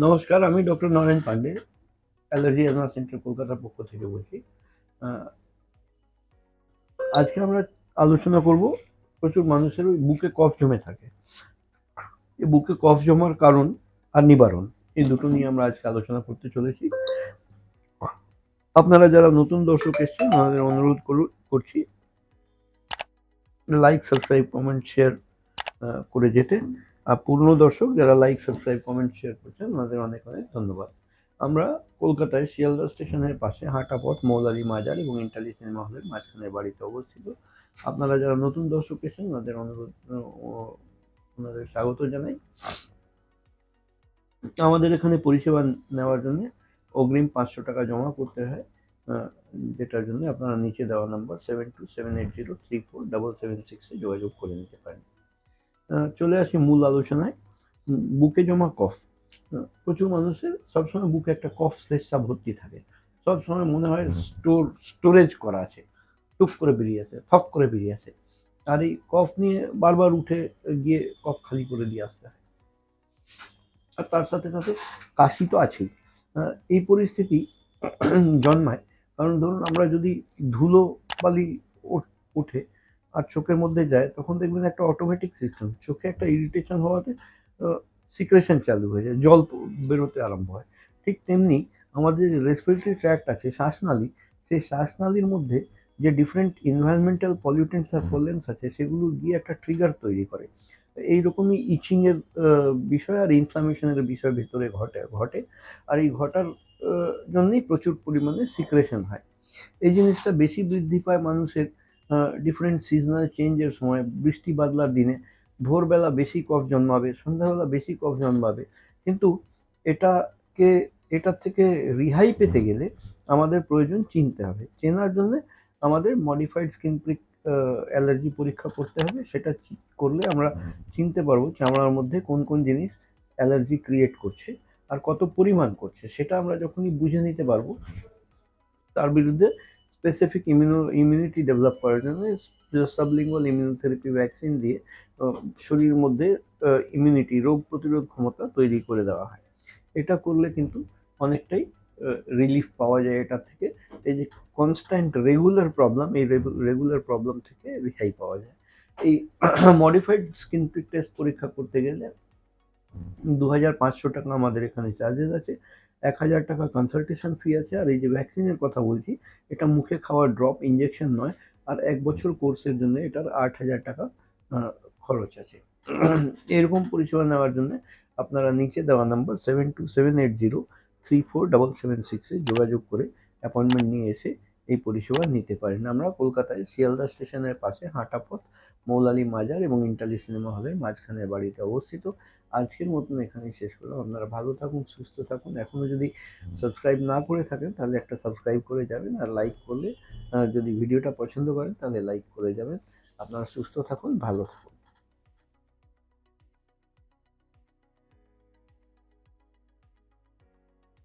নমস্কার, আমি doctor Naren Pandey, allergy asthma centre কলকাতার পক্ষ থেকে বলছি। আজকে আমরা আলোচনা করব প্রচুর মানুষের ওই বুকে কফ জমে থাকে। এই বুকে কফ জমার কারণ আর নিবারণ, এই দুটো নিয়ে আমরা আজকে আলোচনা করতে চলেছি। আপনারা যারা নতুন দর্শক এসছেন, আমাদের অনুরোধ করু- করছি লাইক সাবস্ক্রাইব কমেন্ট শেয়ার করে যেতে। পূর্ণ দর্শক যারা লাইক সাবস্ক্রাইব কমেন্ট শেয়ার করছেন ওনাদের অনেক অনেক ধন্যবাদ। আমরা কলকাতায় শিয়ালদা স্টেশনের পাশে হাঁটা পথ মৌলালি মাজার এবং ইন্টালি সিনেমা হলের মাঝখানে বাড়িতে অবস্থিত। আপনারা যারা নতুন দর্শক এসেছেন ওনাদের অনুরোধ ওনাদের স্বাগত জানাই। আমাদের এখানে পরিষেবা নেওয়ার জন্য অগ্রিম পাঁচশো টাকা জমা করতে হয়। যেটার জন্য আপনারা নিচে দেওয়া number seven two seven eight zero three four double seven সিক্সে যোগাযোগ করে নিতে পারেন। চলে আসি মূল আলোচনায়। বুকে জমা কফ। প্রচুর মানুষের সবসময় বুকে একটা কফ শ্লেষা ভর্তি থাকে। সবসময় মনে হয় স্টোর স্টোরেজ করা আছে। টুক করে বেরিয়ে আসে থক করে বেরিয়ে আসে। আর এই কফ নিয়ে বারবার উঠে গিয়ে কফ খালি করে দিয়ে আসতে হয়। আর তার সাথে সাথে কাশি তো আছেই। এই পরিস্থিতি জন্মায়। কারণ ধরুন আমরা যদি ধুলো বালি ওঠে আর চোখের মধ্যে যায়, তখন দেখবেন একটা অটোমেটিক সিস্টেম চোখে একটা ইরিটেশন হওয়াতে সিক্রেশন চালু হয়ে যায়, জল বেরোতে আরম্ভ হয়। ঠিক তেমনি আমাদের যে রেসপিরেটরি ট্র্যাক্ট আছে শ্বাসনালী সেই শ্বাসনালীর মধ্যে যে ডিফারেন্ট এনভায়রনমেন্টাল পলিউটেন্টস আর ফলেন্স আছে, সেগুলো গিয়ে একটা ট্রিগার তৈরি করে। এইরকমই ইচিংয়ের বিষয় আর ইনফ্লামেশনের বিষয় ভেতরে ঘটে ঘটে। আর এই ঘটার জন্যই প্রচুর পরিমাণে সিক্রেশন হয়। এই জিনিসটা বেশি বৃদ্ধি পায় মানুষের ডিফারেন্ট সিজনাল চেঞ্জের সময় বৃষ্টি বাদলার দিনে। ভোরবেলা বেশি কফ জন্মাবে, সন্ধ্যাবেলা বেশি কফ জন্মাবে। কিন্তু এটাকে, এটার থেকে রিহাই পেতে গেলে আমাদের প্রয়োজন চিনতে হবে। চেনার জন্য আমাদের মডিফাইড স্কিন প্রিক অ্যালার্জি পরীক্ষা করতে হবে। সেটা করলে আমরা চিনতে পারব চামড়ার মধ্যে কোন কোন জিনিস অ্যালার্জি ক্রিয়েট করছে আর কত পরিমাণ করছে। সেটা আমরা যখনই বুঝে নিতে পারব, তার বিরুদ্ধে স্পেসিফিক ইমিউনো ইমিউনিটি ডেভেলপ করার জন্য সাবলিঙ্গুয়াল ইমিউনোথেরাপি ভ্যাকসিন দিয়ে শরীরের মধ্যে ইমিউনিটি রোগ প্রতিরোধ ক্ষমতা তৈরি করে দেওয়া হয়। এটা করলে কিন্তু অনেকটাই রিলিফ পাওয়া যায় এটা থেকে। এই যে কনস্ট্যান্ট রেগুলার প্রবলেম এই রেগুলার প্রবলেম থেকে রেহাই পাওয়া যায়। এই মডিফাইড স্কিন টেস্ট পরীক্ষা করতে গেলে দু হাজার পাঁচশো টাকা আমাদের এখানে চার্জেস আছে। এক হাজার টাকা কনসালটেশন ফি আছে। আর এই যে ভ্যাকসিনের কথা বলছি, এটা মুখে খাওয়ার ড্রপ ইঞ্জেকশন নয়, আর এক বছর কোর্সের জন্য এটার আট হাজার টাকা খরচ আছে। এরকম পরিষেবা নেওয়ার জন্য আপনারা নিচে দেওয়া number seven two seven eight zero three four double seven সিক্সে যোগাযোগ করে অ্যাপয়েন্টমেন্ট নিয়ে এসে এই পরিষেবা নিতে পারেন। আমরা কলকাতায় শিয়ালদা স্টেশনের পাশে হাঁটাপথ মৌলালি মাজার এবং ইন্টালি সিনেমা হলের মাঝখানে বাড়িতে অবস্থিত। আজকের মতন এখানেই শেষ করলাম। আপনারা ভালো থাকুন সুস্থ থাকুন। এখনও যদি সাবস্ক্রাইব না করে থাকেন তাহলে একটা সাবস্ক্রাইব করে যাবেন আর লাইক করলে যদি ভিডিওটা পছন্দ করেন তাহলে লাইক করে যাবেন। আপনারা সুস্থ থাকুন ভালো থাকুন।